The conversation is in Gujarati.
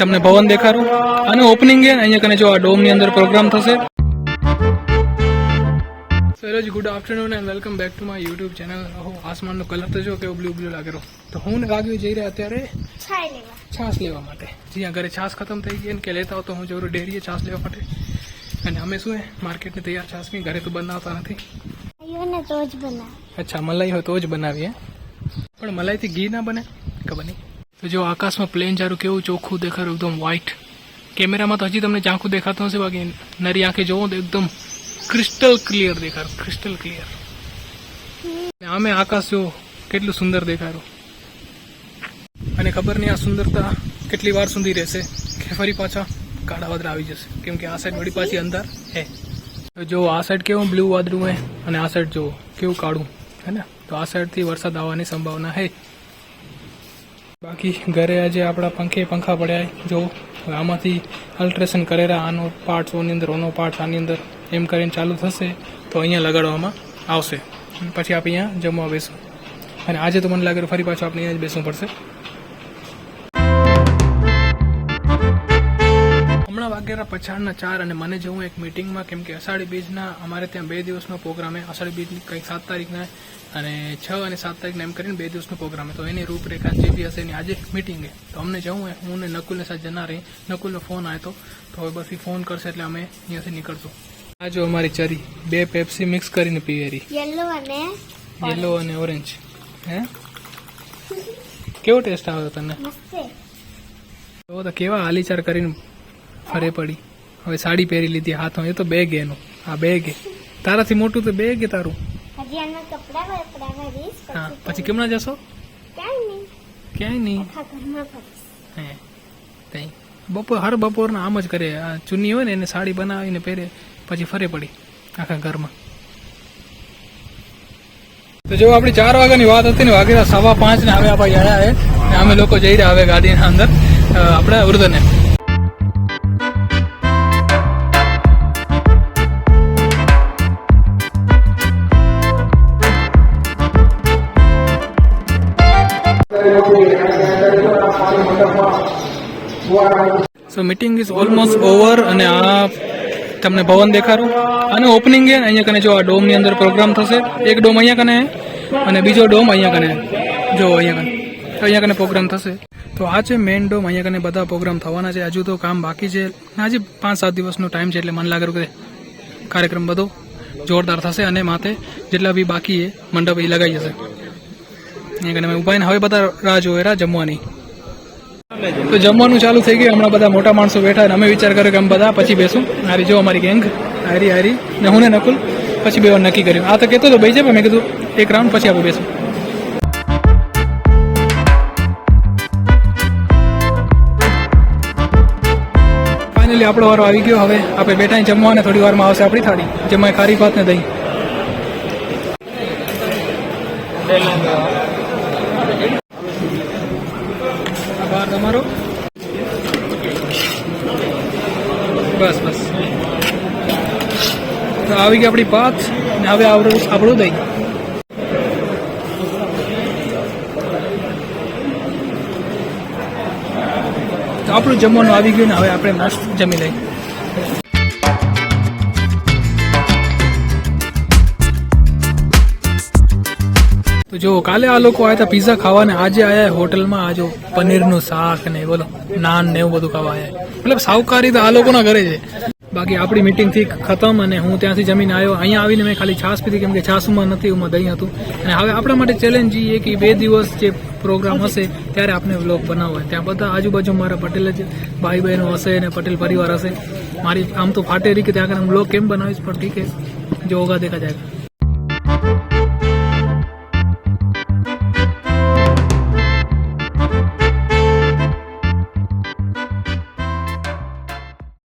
તમને ભવન દેખાડું. અને ઓપનિંગ છે અહીંયા કને જો આ ડોમની અંદર પ્રોગ્રામ થશે. Saroj good afternoon and welcome back to my YouTube channel હો આસમાનનો કલર તો જો કેવો બ્લુ બ્લુ લાગેલો તો હું ને જઈ રહ્યા અત્યારે છાશ લેવા. માટે. જ્યાં ઘરે છાશ ખતમ થઈ ગઈ ને કે લેતા હો તો હું જરૂર ડેરીએ છાશ લેવા માટે. અને અમે શું હે માર્કેટની તૈયાર છાશની ઘરે તો બનાવતા નથી. અચ્છા મલાઈ હોય તો જ બનાવીએ. પણ મલાઈથી ઘી ના બને? ખબર નહીં. તો જો આકાશમાં પ્લેન જારું કેવું ચોખ્ખું દેખાયું એકદમ વ્હાઈટ કેમેરામાં તો હજી તમને ઝાંખું દેખાતું હશે, બાકી નરી આંખે જોવો તો એકદમ ક્રિસ્ટલ ક્લિયર દેખાડું ક્રિસ્ટલ ક્લિયર આમે આકાશ જો કેટલું સુંદર દેખાડું અને ખબર નહીં આ સુંદરતા કેટલી વાર સુધી રહેશે, કે ફરી પાછા કાળા વાદળા આવી જશે. કેમ કે આ સાઈડ વળી પાછી અંદર હે. જો આ સાઈડ કેવું બ્લુ વાદળું હે, અને આ સાઈડ જો કેવું કાળું, હે ને? તો આ સાઈડથી વરસાદ આવવાની સંભાવના હે. બાકી ઘરે આજે આપણા પંખે પંખા પડ્યા જો આમાંથી અલ્ટ્રેશન કરેલા આનો પાર્ટ્સ ઓની અંદર, ઓનો પાર્ટ્સ આની અંદર એમ કરીને ચાલુ થશે, તો અહીંયા લગાડવામાં આવશે. પછી આપણે અહીંયા જમવા બેસું. અને આજે તો મને લાગે ફરી પાછું આપણે અહીંયા જ બેસવું પડશે. હમણાં વાગ્યાના પછાડના ચાર અને મને જવું એક મિટિંગમાં કેમ કે અષાઢી બીજના અમારે ત્યાં બે દિવસનો પ્રોગ્રામ છે. અષાઢી બીજની કંઈક સાત તારીખના અને છ અને સાત તારીખને એમ કરીને બે દિવસનો પ્રોગ્રામ તો એની રૂપરેખા જે બી હશે એની આજે મિટિંગ છે. તો અમને જવું હોય હું ને નકુલને સાથે જના રહી. નકુલનો ફોન આવ્યો તો. તો હવે બસ એ ફોન કરશે એટલે અમે અહીંયાથી નીકળશું. આ જો અમારી ચરી બે પેપ્સી મિક્સ કરીને પીવેરી. યલો અને યલો અને ઓરેન્જ હે? કેવો ટેસ્ટ આવ્યો તને? મસ્ત તો તો કેવા હાલીચાર કરીને ફરે પડી. હવે સાડી પહેરી લીધી હાથમાં એ તો બેગ એનું આ બેગ તારાથી મોટું તો બેગ તારું. હા પછી કેમના જશો? ક્યાંય નહીં. હે બપોર હર બપોરના આમ જ કરે. આ ચુન્ની હોય ને એને સાડી બનાવીને પહેરે પછી ફરે પડી આખા ઘરમાં. તો જો આપણી ચાર વાગ્યાની વાત હતી ને વાગેલા સવા પાંચ ને હવે આપણે આવ્યા હે. ને અમે લોકો જઈ રહ્યા હવે ગાડીના અંદર આપણે ઉર્દને so meeting is almost over અને આ તમને ભવન દેખાડું. અને ઓપનિંગ છે અહીંયા કને જો આ ડોમની અંદર પ્રોગ્રામ થશે. એક ડોમ અહીંયા કને અને બીજો ડોમ અહીંયા કને. જો અહીંયા કને. અહીંયા કને પ્રોગ્રામ થશે. તો આ છે મેઇન ડોમ, અહીંયા કને બધા પ્રોગ્રામ થવાના છે. હજુ તો કામ બાકી છે. હજી પાંચ સાત દિવસનો ટાઈમ છે એટલે મને લાગે કે કાર્યક્રમ બધો જોરદાર થશે અને માથે જેટલા બી બાકી એ મંડપ એ લગાઈ જશે. કને અમે હવે બધા રાહ જોવે રાહ જમવાની. તો જમવાનું ચાલુ થઈ ગયું, હમણાં બધા મોટા માણસો બેઠા અને અમે વિચાર કર્યો કે અમે બધા પછી બેસું. હારી, જો અમારી ગેંગ. હારી હારી. ને હું ને નકુલ પછી બે નક્કી કર્યું. આ તો કહેતો હતો ભાઈ પણ મેં કીધું, એક રાઉન્ડ પછી આપણે બેસું. ફાઇનલી આપણો વારો આવી ગયો. હવે આપણે બેઠા જમવા અને થોડી વારમાં આવશે આપણી થાળી, જેમાં ખારી ભાત ને દહીં. તમારો? બસ બસ. તો આવી ગઈ આપણી ભાત ને હવે આપણું આપણું દહીં તો આપણું જમવાનું આવી ગયું ને હવે આપણે મસ્ત જમી લઈએ. જો કાલે આ લોકો આવ્યા હતા પીઝા ખાવા ને આજે આયા હોટલમાં આજો પનીરનું શાક ને બોલો, નાન ને એવું બધું ખાવા આવ્યા મતલબ સાવકારી તો આ લોકોના ઘરે છે. બાકી આપણી મીટિંગથી ખતમ અને હું ત્યાંથી જમીને આવ્યો અહીંયા આવીને મેં ખાલી છાશ પીધી, કેમ કે છાશમાં નથી એમાં દહીં હતું. અને હવે આપણા માટે ચેલેન્જ એ કે બે દિવસ જે પ્રોગ્રામ હશે, ત્યારે આપણે વ્લોગ બનાવવો. ત્યાં બધા આજુબાજુ મારા પટેલ જ ભાઈ બહેનો હશે અને પટેલ પરિવાર હશે. મારી આમ તો ફાટે રહી કે ત્યાં આગળ વ્લોગ કેમ બનાવીશ, પણ ઠીક હે જો હોગા દેખા જાય.